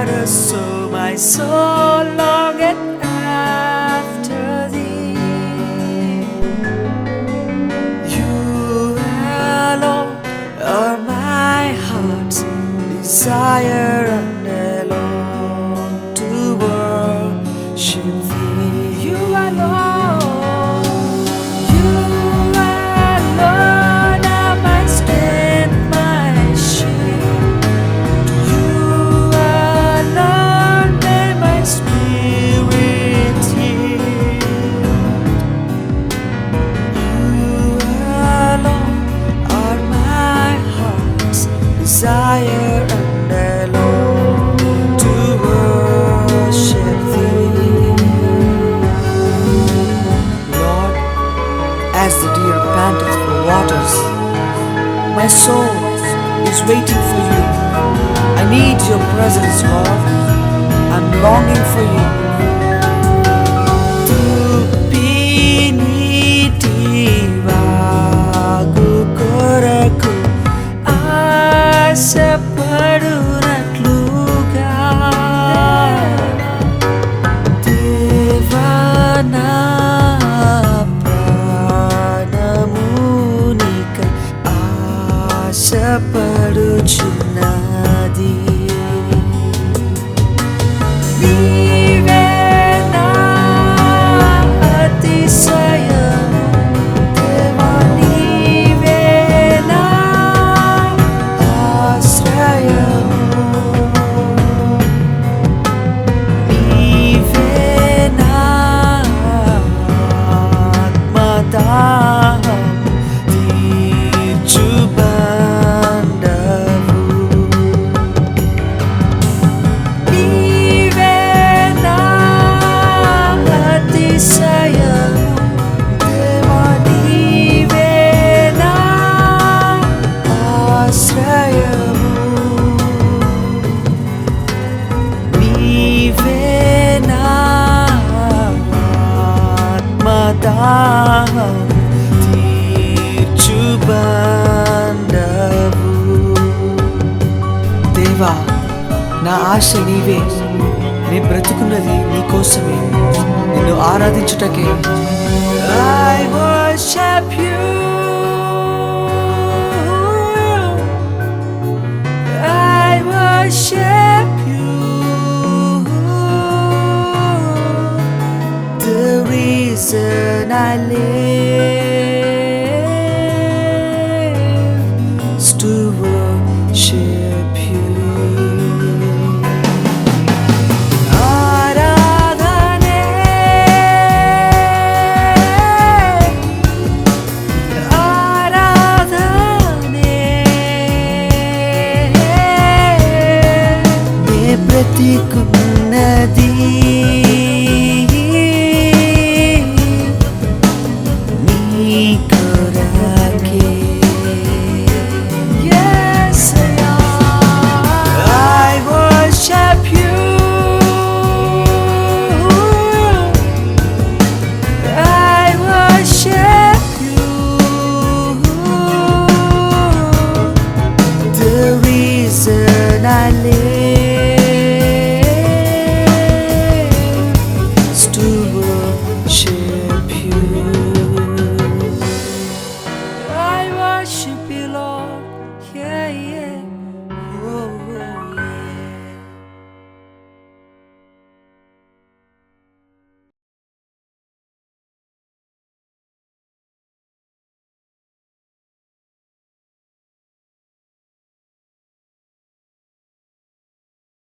water, so my soul longeth soul is waiting for you. I need your presence, Lord. I'm longing for you. పడుచున్నా ఆత్మదాహం తీర్చుబండవు. దేవా నా ఆశ నీవే నేను బ్రతుకున్నది నీకోసమే నిన్ను ఆరాధించుటకే I worship you. this soon I live to worship you. Pratico nadie bonita.